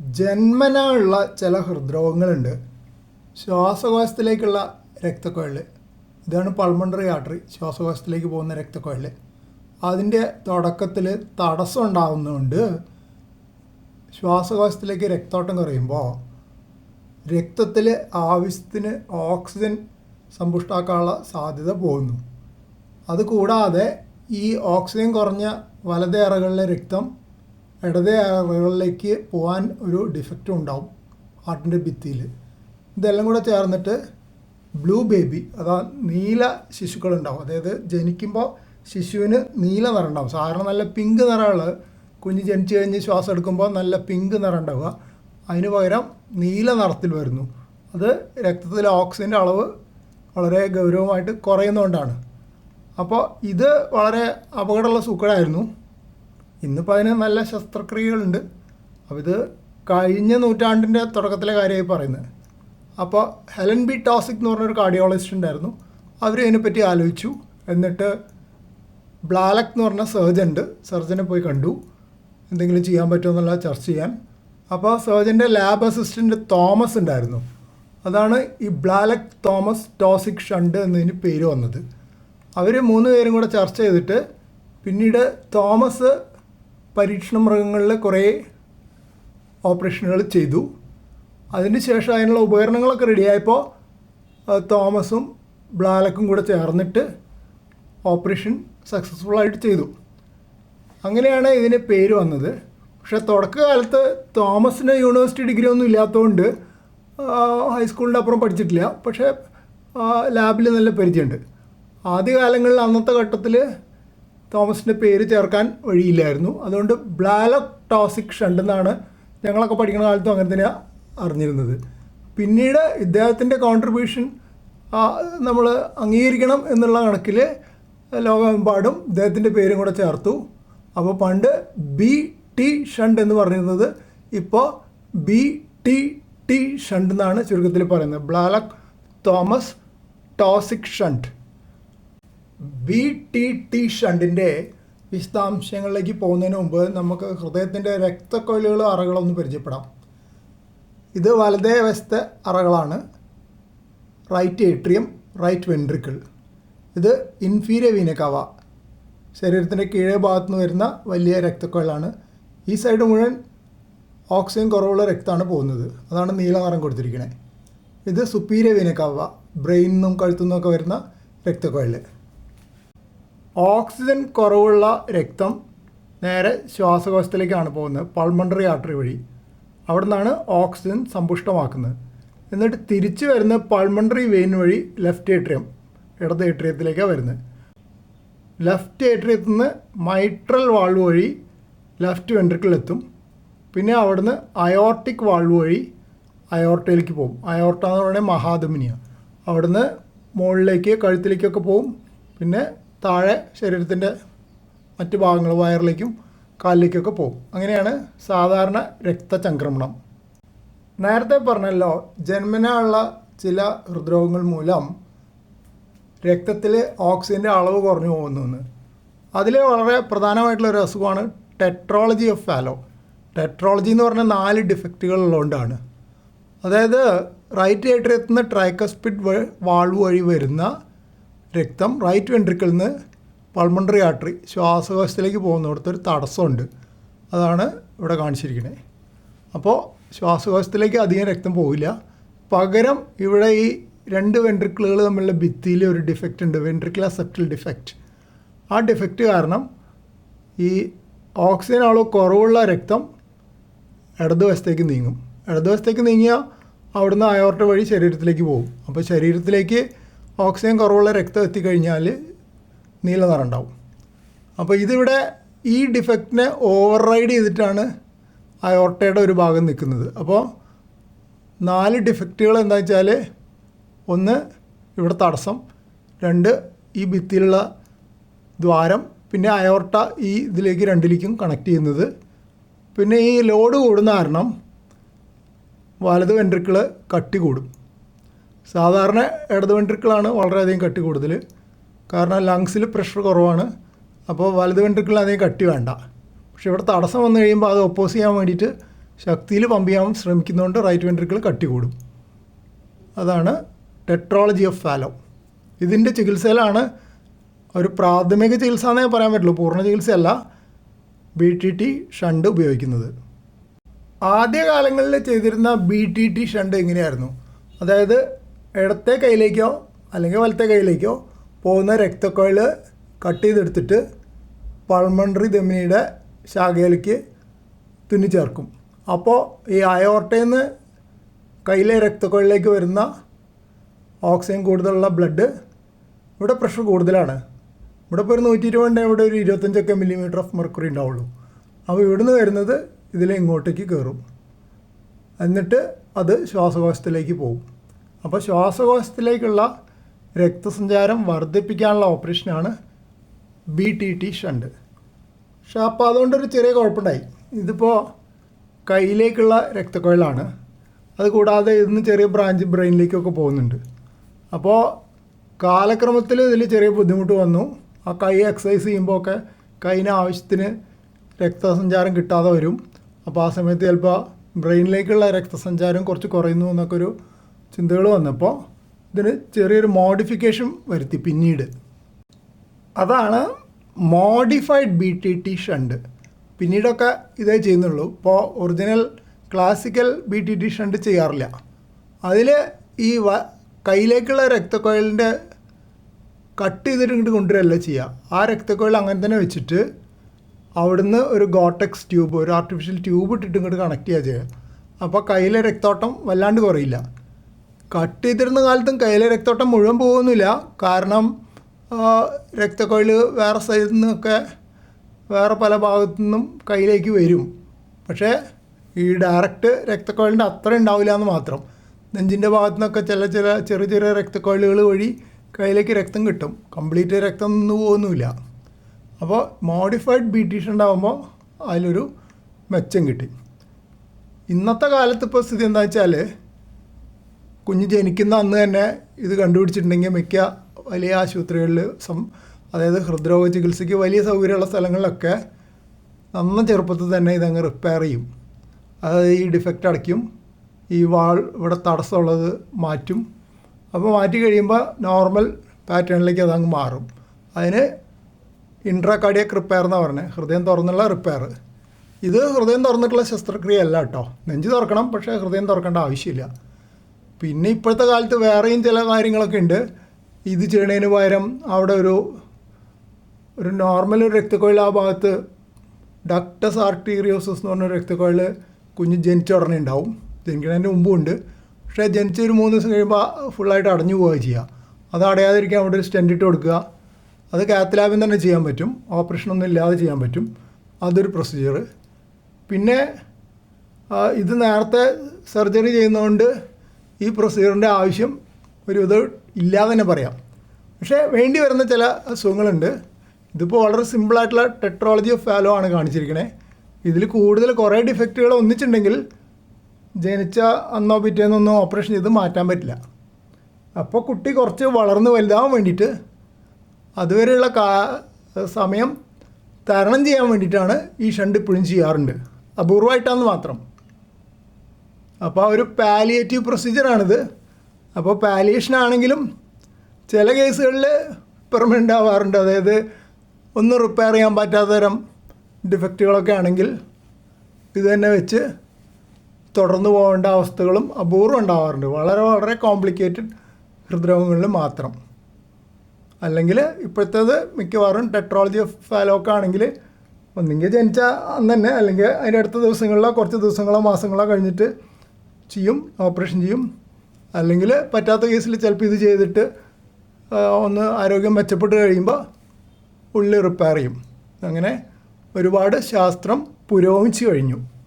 ജന്മന ഉള്ള ചില ഹൃദ്രോഗങ്ങളുണ്ട്. ശ്വാസകോശത്തിലേക്കുള്ള രക്തക്കൊഴൽ ഇതാണ് പൾമണ്ടറി ആർട്ടറി ശ്വാസകോശത്തിലേക്ക് പോകുന്ന രക്തക്കുഴൽ അതിന്റെ തുടക്കത്തിൽ തടസ്സം ഉണ്ടാകുന്നതുകൊണ്ട് ശ്വാസകോശത്തിലേക്ക് രക്തോട്ടം കുറയുമ്പോൾ രക്തത്തിൽ ആവശ്യത്തിന് ഓക്സിജൻ സമ്പുഷ്ടാക്കാനുള്ള സാധ്യത പോകുന്നു. അതുകൂടാതെ ഈ ഓക്സിജൻ കുറഞ്ഞ വലതേറകളിലെ രക്തം ഇടതേ അറകളിലേക്ക് പോകാൻ ഒരു ഡിഫക്റ്റും ഉണ്ടാവും ഹാർട്ടിന്റെ ഭിത്തിയിൽ ഇതെല്ലാം കൂടെ ചേർന്നിട്ട് ബ്ലൂ ബേബി അതാ നീല ശിശുക്കളുണ്ടാവും. അതായത് ജനിക്കുമ്പോൾ ശിശുവിന് നീല നിറം ഉണ്ടാവും സാധാരണ നല്ല പിങ്ക് നിറമുള്ള കുഞ്ഞ് ജനിച്ചു കഴിഞ്ഞ് ശ്വാസം എടുക്കുമ്പോൾ നല്ല പിങ്ക് നിറം ഉണ്ടാവുക അതിന് പകരം നീല നിറത്തിൽ വരുന്നു. അത് രക്തത്തിലെ ഓക്സിജന്റെ അളവ് വളരെ ഗൗരവമായിട്ട് കുറയുന്നതുകൊണ്ടാണ്. അപ്പോൾ ഇത് വളരെ അപകടമുള്ള സൂക്കടായിരുന്നു. ഇന്നിപ്പോൾ അതിന് നല്ല ശസ്ത്രക്രിയകളുണ്ട്. അപ്പോൾ ഇത് കഴിഞ്ഞ നൂറ്റാണ്ടിന്റെ തുടക്കത്തിലെ കാര്യമായി പറയുന്നത്. അപ്പോൾ ഹെലൻ ബി ടോസിക് എന്ന് പറഞ്ഞൊരു കാർഡിയോളജിസ്റ്റ് ഉണ്ടായിരുന്നു. അവർ അതിനെപ്പറ്റി ആലോചിച്ചു. എന്നിട്ട് ബ്ലാലക് എന്ന് പറഞ്ഞ സർജൻ സർജനെ പോയി കണ്ടു. എന്തെങ്കിലും ചെയ്യാൻ പറ്റുമോ എന്നുള്ള ചർച്ച ചെയ്യാൻ. അപ്പോൾ സർജന്റെ ലാബ് അസിസ്റ്റന്റ് തോമസ് ഉണ്ടായിരുന്നു. അതാണ് ഈ ബ്ലാലക് തോമസ് ടോസിക് ഷണ്ട് എന്നതിന് പേര് വന്നത്. അവർ മൂന്ന് പേരും കൂടെ ചർച്ച ചെയ്തിട്ട് പിന്നീട് തോമസ് പരീക്ഷണ മൃഗങ്ങളിൽ കുറേ ഓപ്പറേഷനുകൾ ചെയ്തു. അതിന് ശേഷം അതിനുള്ള ഉപകരണങ്ങളൊക്കെ റെഡിയായപ്പോൾ തോമസും ബ്ലാലക്കും കൂടെ ചേർന്നിട്ട് ഓപ്പറേഷൻ സക്സസ്ഫുള്ളായിട്ട് ചെയ്തു. അങ്ങനെയാണ് ഇതിന് പേര് വന്നത്. പക്ഷേ തുടക്കകാലത്ത് തോമസിന് യൂണിവേഴ്സിറ്റി ഡിഗ്രി ഒന്നും ഇല്ലാത്തതുകൊണ്ട് ഹൈസ്കൂളിന്റെ അപ്പുറം പഠിച്ചിട്ടില്ല. പക്ഷേ ലാബിൽ നല്ല പരിചയമുണ്ട്. ആദ്യകാലങ്ങളിൽ അന്നത്തെ ഘട്ടത്തിൽ തോമസിന്റെ പേര് ചേർക്കാൻ വഴിയില്ലായിരുന്നു. അതുകൊണ്ട് ബ്ലാലക് ടോസിക് ഷണ്ട് എന്നാണ് ഞങ്ങളൊക്കെ പഠിക്കുന്ന കാലത്തും അങ്ങനെ തന്നെയാണ് അറിഞ്ഞിരുന്നത്. പിന്നീട് ഇദ്ദേഹത്തിന്റെ കോൺട്രിബ്യൂഷൻ നമ്മൾ അംഗീകരിക്കണം എന്നുള്ള കണക്കിൽ ലോകമെമ്പാടും ഇദ്ദേഹത്തിന്റെ പേരും കൂടെ ചേർത്തു. അപ്പോൾ പണ്ട് ബി ടി ഷണ്ട് എന്ന് പറഞ്ഞിരുന്നത് ഇപ്പോൾ ബി ടി ടി ഷണ്ട് എന്നാണ് ചുരുക്കത്തിൽ പറയുന്നത്. Blalock Thomas Taussig shunt. B T T ഷണ്ടിന്റെ വിശദാംശങ്ങളിലേക്ക് പോകുന്നതിന് മുമ്പ് നമുക്ക് ഹൃദയത്തിന്റെ രക്തക്കൊഴലുകൾ അറകളൊന്ന് പരിചയപ്പെടാം. ഇത് വലതേ വശത്തെ അറകളാണ്. റൈറ്റ് ഏട്രിയം റൈറ്റ് വെൻട്രിക്കിൾ ഇത് ഇൻഫീരിയ വീനക്കവ ശരീരത്തിന്റെ കീഴേ ഭാഗത്തു നിന്ന് വരുന്ന വലിയ രക്തക്കൊഴലാണ് ഈ സൈഡ് മുഴുവൻ ഓക്സിജൻ കുറവുള്ള രക്തമാണ് പോകുന്നത്. അതാണ് നീല നിറം കൊടുത്തിരിക്കുന്നത് ഇത് സുപ്പീരിയ വീനക്കവ ബ്രെയിനിൽ നിന്നും കഴുത്തു നിന്നൊക്കെ വരുന്ന രക്തക്കൊഴൽ ഓക്സിജൻ കുറവുള്ള രക്തം നേരെ ശ്വാസകോശത്തിലേക്കാണ് പോകുന്നത് പൾമണ്ടറി ആർട്ടറി വഴി. അവിടെ നിന്നാണ് ഓക്സിജൻ സമ്പുഷ്ടമാക്കുന്നത്. എന്നിട്ട് തിരിച്ചു വരുന്ന പൾമണ്ടറി വെയിൻ വഴി ലെഫ്റ്റ് ഏട്രിയം ഇടത് ഏട്രിയത്തിലേക്കാണ് വരുന്നത്. ലെഫ്റ്റ് ഏട്രിയത്തിൽ നിന്ന് മൈട്രൽ വാൾവ് വഴി ലെഫ്റ്റ് വെൻട്രിക്കിലെത്തും പിന്നെ അവിടുന്ന് അയോർട്ടിക് വാൾവ് വഴി അയോർട്ടയിലേക്ക് പോകും. അയോർട്ട എന്ന് പറയുന്നത് മഹാദമിനിയ അവിടുന്ന് മുകളിലേക്ക് കഴുത്തിലേക്കൊക്കെ പോകും. പിന്നെ താഴെ ശരീരത്തിന്റെ മറ്റ് ഭാഗങ്ങൾ വയറിലേക്കും കാലിലേക്കൊക്കെ പോകും. അങ്ങനെയാണ് സാധാരണ രക്തചംക്രമണം. നേരത്തെ പറഞ്ഞല്ലോ ജന്മന ഉള്ള ചില ഹൃദ്രോഗങ്ങൾ മൂലം രക്തത്തിൽ ഓക്സിജന്റെ അളവ് കുറഞ്ഞു പോകുന്നു അതിൽ വളരെ പ്രധാനമായിട്ടുള്ള ഒരു അസുഖമാണ് ടെട്രോളജി ഓഫ് ഫാലോ. ടെട്രോളജി എന്ന് പറഞ്ഞാൽ നാല് ഡിഫക്റ്റുകൾ ഉള്ളതുകൊണ്ടാണ്. അതായത് റൈറ്റ് ഏട്രിയത്തിൽ ട്രൈക്കസ്പിഡ് വാൾവ് വഴി വരുന്ന രക്തം റൈറ്റ് വെൻട്രിക്കിൽ നിന്ന് പൾമണ്ടറി ആർട്ടറി ശ്വാസകോശത്തിലേക്ക് പോകുന്നിടത്ത് ഒരു തടസ്സമുണ്ട്. അതാണ് ഇവിടെ കാണിച്ചിരിക്കുന്നത് അപ്പോൾ ശ്വാസകോശത്തിലേക്ക് അധികം രക്തം പോവില്ല. പകരം ഇവിടെ ഈ രണ്ട് വെൻട്രിക്കിളുകൾ തമ്മിലുള്ള ഭിത്തിയിൽ ഒരു ഡിഫക്റ്റ് ഉണ്ട്. വെൻട്രിക്കുലർ സെപ്റ്റൽ ഡിഫക്റ്റ് ആ ഡിഫക്റ്റ് കാരണം ഈ ഓക്സിജൻ അളവ് കുറവുള്ള രക്തം ഇടതുവശത്തേക്ക് നീങ്ങും. ഇടതുവശത്തേക്ക് നീങ്ങിയാൽ അവിടുന്ന് അയോർട്ട വഴി ശരീരത്തിലേക്ക് പോകും. അപ്പോൾ ശരീരത്തിലേക്ക് ഓക്സിജൻ കുറവുള്ള രക്തം എത്തിക്കഴിഞ്ഞാൽ നീല നിറം ഉണ്ടാവും അപ്പോൾ ഇതിവിടെ ഈ ഡിഫക്റ്റിനെ ഓവർ റൈഡ് ചെയ്തിട്ടാണ് അയോർട്ടയുടെ ഒരു ഭാഗം നിൽക്കുന്നത്. അപ്പോൾ നാല് ഡിഫക്റ്റുകൾ എന്താ വെച്ചാൽ ഒന്ന് ഇവിടെ തടസ്സം രണ്ട് ഈ ഭിത്തിയിലുള്ള ദ്വാരം പിന്നെ അയോർട്ട ഈ ഇതിലേക്ക് രണ്ടിലേക്കും കണക്ട് ചെയ്യുന്നത്. പിന്നെ ഈ ലോഡ് കൂടുന്ന കാരണം വലത് വെൻട്രിക്കിൾ കട്ടി കൂടും. സാധാരണ ഇടത് വെൻട്രിക്കിളാണ് വളരെയധികം കട്ടി കൂടുതൽ കാരണം ലങ്സിൽ പ്രഷർ കുറവാണ്. അപ്പോൾ വലത് വെൻട്രിക്കിളിന് അധികം കട്ടി വേണ്ട. പക്ഷേ ഇവിടെ തടസ്സം വന്നു കഴിയുമ്പോൾ അത് ഒപ്പോസ് ചെയ്യാൻ വേണ്ടിയിട്ട് ശക്തിയിൽ പമ്പ് ചെയ്യാൻ ശ്രമിക്കുന്നതുകൊണ്ട് റൈറ്റ് വെൻട്രിക്കിൾ കട്ടി കൂടും. അതാണ് ടെട്രോളജി ഓഫ് ഫാലോ ഇതിന്റെ ചികിത്സയിലാണ് ഒരു പ്രാഥമിക ചികിത്സ എന്നേ പറയാൻ പറ്റുള്ളൂ. പൂർണ ചികിത്സയല്ല. ബി ടി ടി ഷണ്ട് ഉപയോഗിക്കുന്നത്. ആദ്യകാലങ്ങളിൽ ചെയ്തിരുന്ന ബി ടി ടി ഷണ്ട് എങ്ങനെയായിരുന്നു? അതായത് ഇടത്തെ കൈയിലേക്കോ അല്ലെങ്കിൽ വലത്തെ കൈയിലേക്കോ പോകുന്ന രക്തക്കൊഴൽ കട്ട് ചെയ്തെടുത്തിട്ട് പൾമണറി ധമനിയുടെ ശാഖയിലേക്ക് തുന്നി ചേർക്കും അപ്പോൾ ഈ അയോർട്ടയിൽ നിന്ന് കയ്യിലെ രക്തക്കൊഴലിലേക്ക് വരുന്ന ഓക്സിജൻ കൂടുതലുള്ള ബ്ലഡ് ഇവിടെ പ്രഷർ കൂടുതലാണ്. ഇവിടെ ഇപ്പോൾ ഒരു നൂറ്റി ഇരുപതിന്റെ ഇവിടെ ഒരു ഇരുപത്തഞ്ചൊക്കെ മില്ലിമീറ്റർ ഓഫ് മെർക്കുറി ഉണ്ടാവുള്ളൂ. അപ്പോൾ ഇവിടുന്ന് വരുന്നത് ഇതിലെ ഇങ്ങോട്ടേക്ക് കയറും എന്നിട്ട് അത് ശ്വാസകോശത്തിലേക്ക് പോകും. അപ്പോൾ ശ്വാസകോശത്തിലേക്കുള്ള രക്തസഞ്ചാരം വർദ്ധിപ്പിക്കാനുള്ള ഓപ്പറേഷനാണ് ബി ടി ടി ഷണ്ട് പക്ഷെ അപ്പോൾ അതുകൊണ്ടൊരു ചെറിയ കുഴപ്പമുണ്ടായി. ഇതിപ്പോൾ കയ്യിലേക്കുള്ള രക്തക്കൊഴലാണ്. അതുകൂടാതെ ഇതിന് ചെറിയ ബ്രാഞ്ച് ബ്രെയിനിലേക്കൊക്കെ പോകുന്നുണ്ട്. അപ്പോൾ കാലക്രമത്തിൽ ഇതിൽ ചെറിയ ബുദ്ധിമുട്ട് വന്നു. ആ കൈ എക്സസൈസ് ചെയ്യുമ്പോൾ ഒക്കെ കൈയിന് ആവശ്യത്തിന് രക്തസഞ്ചാരം കിട്ടാതെ വരും. അപ്പോൾ ആ സമയത്ത് ചിലപ്പോൾ ബ്രെയിനിലേക്കുള്ള രക്തസഞ്ചാരം കുറച്ച് കുറയുന്നു എന്നൊക്കെ ഒരു ചിന്തകൾ വന്നപ്പോൾ ഇതിന് ചെറിയൊരു മോഡിഫിക്കേഷൻ വരുത്തി പിന്നീട്. അതാണ് modified B T T shunt പിന്നീടൊക്കെ ഇതേ ചെയ്യുന്നുള്ളൂ. ഇപ്പോൾ original classical B T T shunt ചെയ്യാറില്ല. അതിൽ ഈ വ കയ്യിലേക്കുള്ള രക്തക്കൊഴലിന്റെ കട്ട് ചെയ്തിട്ട് ഇങ്ങോട്ട് കൊണ്ടുവരല്ല ചെയ്യുക. ആ രക്തക്കൊഴൽ അങ്ങനെ തന്നെ വെച്ചിട്ട് അവിടുന്ന് ഒരു ഗോട്ടക്സ് ട്യൂബ് ഒരു ആർട്ടിഫിഷ്യൽ ട്യൂബ് ഇട്ടിട്ട് ഇങ്ങോട്ട് കണക്ട് ചെയ്യുക ചെയ്യുക. അപ്പോൾ കയ്യിലെ രക്തോട്ടം വല്ലാണ്ട് കുറയില്ല. കട്ട് ചെയ്തിരുന്ന കാലത്തും കയ്യിലെ രക്തോട്ടം മുഴുവൻ പോകുന്നില്ല. കാരണം രക്തക്കൊഴൽ വേറെ സൈഡിൽ നിന്നൊക്കെ വേറെ പല ഭാഗത്തു നിന്നും കയ്യിലേക്ക് വരും. പക്ഷേ ഈ ഡയറക്റ്റ് രക്തക്കൊഴലിന്റെ അത്ര ഉണ്ടാവില്ല എന്ന് മാത്രം. നെഞ്ചിന്റെ ഭാഗത്തു നിന്നൊക്കെ ചില ചില ചെറിയ ചെറിയ രക്തക്കൊഴലുകൾ വഴി കയ്യിലേക്ക് രക്തം കിട്ടും. കംപ്ലീറ്റ് രക്തം നിന്ന് പോകുന്നുമില്ല അപ്പോൾ മോഡിഫൈഡ് ബി ടി ഉണ്ടാകുമ്പോൾ അതിലൊരു മെച്ചം കിട്ടി. ഇന്നത്തെ കാലത്ത് ഇപ്പോൾ സ്ഥിതി എന്താ വെച്ചാൽ കുഞ്ഞ് ജനിക്കുന്ന അന്ന് തന്നെ ഇത് കണ്ടുപിടിച്ചിട്ടുണ്ടെങ്കിൽ മിക്ക വലിയ ആശുപത്രികളിൽ സം അതായത് ഹൃദ്രോഗ ചികിത്സയ്ക്ക് വലിയ സൗകര്യമുള്ള സ്ഥലങ്ങളിലൊക്കെ നന്ന ചെറുപ്പത്തിൽ തന്നെ ഇതങ്ങ് റിപ്പയർ ചെയ്യും. അതായത് ഈ ഡിഫക്റ്റ് അടയ്ക്കും. ഈ വാൾ ഇവിടെ തടസ്സമുള്ളത് മാറ്റും. അപ്പോൾ മാറ്റി കഴിയുമ്പോൾ നോർമൽ പാറ്റേണിലേക്ക് അതങ്ങ് മാറും. അതിന് ഇൻട്രാ കാർഡിയക് റിപ്പയർ എന്നാണ് പറഞ്ഞത് ഹൃദയം തുറന്നുള്ള റിപ്പയർ ഇത് ഹൃദയം തുറന്നിട്ടുള്ള ശസ്ത്രക്രിയ അല്ല കേട്ടോ. നെഞ്ച് തുറക്കണം പക്ഷേ ഹൃദയം തുറക്കേണ്ട ആവശ്യമില്ല. പിന്നെ ഇപ്പോഴത്തെ കാലത്ത് വേറെയും ചില കാര്യങ്ങളൊക്കെ ഉണ്ട്. ഇത് ചെയ്യണതിന് പകരം അവിടെ ഒരു ഒരു നോർമൽ ഒരു രക്തക്കൊഴിൽ ആ ഭാഗത്ത് ഡക്ടസ് ആർട്ടീരിയോസസ് എന്ന് പറഞ്ഞ രക്തക്കൊഴിൽ കുഞ്ഞ് ജനിച്ച ഉടനെ ഉണ്ടാവും. ജനിക്കുന്നതിന്റെ മുമ്പും ഉണ്ട്. പക്ഷേ ജനിച്ച ഒരു മൂന്ന് ദിവസം കഴിയുമ്പോൾ ഫുള്ളായിട്ട് അടഞ്ഞു പോവുക ചെയ്യുക അത് അടയാതിരിക്കാൻ അവിടെ ഒരു സ്റ്റെൻഡ് ഇട്ട് കൊടുക്കുക. അത് കാത്തലാബിൻ തന്നെ ചെയ്യാൻ പറ്റും. ഓപ്പറേഷനൊന്നും ഇല്ലാതെ ചെയ്യാൻ പറ്റും. അതൊരു പ്രൊസീജിയർ പിന്നെ ഇത് നേരത്തെ സർജറി ചെയ്യുന്നതുകൊണ്ട് ഈ പ്രൊസീജിയറിന്റെ ആവശ്യം ഒരു ഇത് ഇല്ലാതെ തന്നെ പറയാം. പക്ഷേ വേണ്ടി വരുന്ന ചില അസുഖങ്ങളുണ്ട്. ഇതിപ്പോൾ വളരെ സിമ്പിളായിട്ടുള്ള ടെട്രോളജി ഓഫ് ഫാലോ ആണ് കാണിച്ചിരിക്കുന്നത് ഇതിൽ കൂടുതൽ കുറേ ഡിഫക്റ്റുകൾ ഒന്നിച്ചിട്ടുണ്ടെങ്കിൽ ജനിച്ച അന്നോ പിറ്റേന്നൊന്നും ഓപ്പറേഷൻ ചെയ്ത് മാറ്റാൻ പറ്റില്ല. അപ്പോൾ കുട്ടി കുറച്ച് വളർന്ന് വലുതാവാൻ വേണ്ടിയിട്ട് അതുവരെയുള്ള കാ സമയം തരണം ചെയ്യാൻ വേണ്ടിയിട്ടാണ് ഈ ഷണ്ട് ഇപ്പോഴും ചെയ്യാറുണ്ട്. അപൂർവമായിട്ടാന്ന് മാത്രം. അപ്പോൾ ഒരു പാലിയേറ്റീവ് പ്രൊസീജിയറാണിത് അപ്പോൾ പാലിയേഷൻ ആണെങ്കിലും ചില കേസുകളിൽ പെർമനന്റ് ആവാറുണ്ട്. അതായത് ഒന്ന് റിപ്പയർ ചെയ്യാൻ പറ്റാത്ത തരം ഡിഫക്റ്റുകളൊക്കെ ആണെങ്കിൽ ഇത് തന്നെ വെച്ച് തുടർന്നു പോകേണ്ട അവസ്ഥകളും അപൂർവം ഉണ്ടാവാറുണ്ട്. വളരെ വളരെ കോംപ്ലിക്കേറ്റഡ് ഹൃദ്രോഗങ്ങളിൽ മാത്രം. അല്ലെങ്കിൽ ഇപ്പോഴത്തേത് മിക്കവാറും ടെട്രോളജി ഓഫ് ഫാലോക്ക് ആണെങ്കിൽ ഒന്നെങ്കിൽ ജനിച്ച അന്ന് തന്നെ അല്ലെങ്കിൽ അതിന്റെ അടുത്ത ദിവസങ്ങളിലോ കുറച്ച് ദിവസങ്ങളോ മാസങ്ങളോ കഴിഞ്ഞിട്ട് ചെയ്യും ഓപ്പറേഷൻ ചെയ്യും. അല്ലെങ്കിൽ പറ്റാത്ത കേസിൽ ചിലപ്പോൾ ഇത് ചെയ്തിട്ട് ഒന്ന് ആരോഗ്യം മെച്ചപ്പെട്ട് കഴിയുമ്പോൾ ഉള്ളി റിപ്പയർ ചെയ്യും. അങ്ങനെ ഒരുപാട് ശാസ്ത്രം പുരോഗമിച്ചു കഴിഞ്ഞു.